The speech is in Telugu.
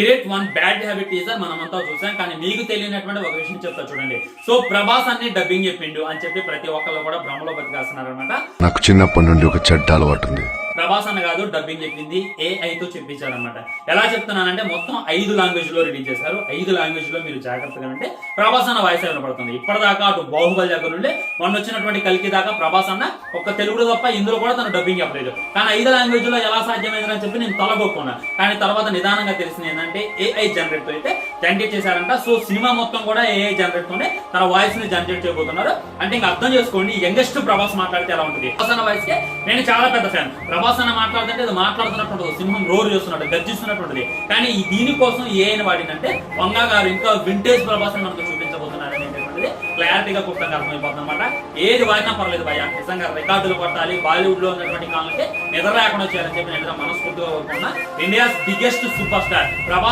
Create one bad habit teaser మనమంతా చూసాం కానీ మీకు తెలియనటువంటి ఒక విషయం చెప్తా చూడండి. సో ప్రభాస్ అన్ని డబ్బింగ్ చెప్పిండు అని చెప్పి ప్రతి ఒక్కళ్ళు కూడా భ్రమలో బతికేస్తున్నారు అనమాట నాకు చిన్నప్పటి నుండి ఒక చెడ్డ అలవాటు ఉంది. ప్రభాస్ అన్న కాదు డబ్బింగ్ చెప్పింది ఏఐతో చెప్పించారనమాట ఎలా చెప్తున్నానంటే మొత్తం ఐదు లాంగ్వేజ్లో రిలీజ్ చేశారు. ఐదు లాంగ్వేజ్లో మీరు జాగ్రత్తగా అంటే ప్రభాస్ అన్న వాయిస్ వినపడుతుంది. ఇప్పటిదాకా అటు బాహుబలి దగ్గర నుండి మొన్న వచ్చినటువంటి కలికి దాకా ప్రభాస్ అన్న ఒక్క తెలుగులో తప్ప ఇందులో కూడా తను డబ్బింగ్ చెప్పలేదు కానీ ఐదు లాంగ్వేజ్లో ఎలా సాధ్యమైందని చెప్పి నేను తలగొక్కున్నా. కానీ తర్వాత నిదానంగా తెలిసింది ఏంటంటే ఏఐ జనరేట్తో అయితే జనరేట్ చేశారంట. సో సినిమా మొత్తం కూడా ఏఐ జనరేట్ తోనే తన వాయిస్ని జనరేట్ చేయబోతున్నారు. అంటే ఇంకా అర్థం చేసుకోండి యంగెస్ట్ ప్రభాస్ మాట్లాడితే ఎలా ఉంటుంది? ప్రభాస్ అన్న వాయిస్కి నేను చాలా పెద్ద ఫ్యాన్ ప్రభాస్ అన్న మాట్లాడుతుంటే అది మాట్లాడుతున్నట్టు సింహం రోర్ చేస్తున్నట్టు గర్జిస్తున్నటువంటిది. కానీ దీనికోసం దీనికోసం ఏఐని వాడిందంటే వంగా గారు ఇంకా వింటేజ్ ప్రభాస్ మనకు చూపించబోతున్నారు అనేటువంటిది క్లారిటీగా కుట్టంగా అర్థమైపోతుంది అనమాట ఏది వాడినా పర్లేదు భయ నిజంగా రికార్డులు కొట్టాలి బాలీవుడ్లో ఉన్నటువంటి కాలంకి నిద్ర లేకుండా చేయాలని చెప్పి నేను మనస్ఫూర్తిగా కోరుకున్నా India's biggest super star Prabhas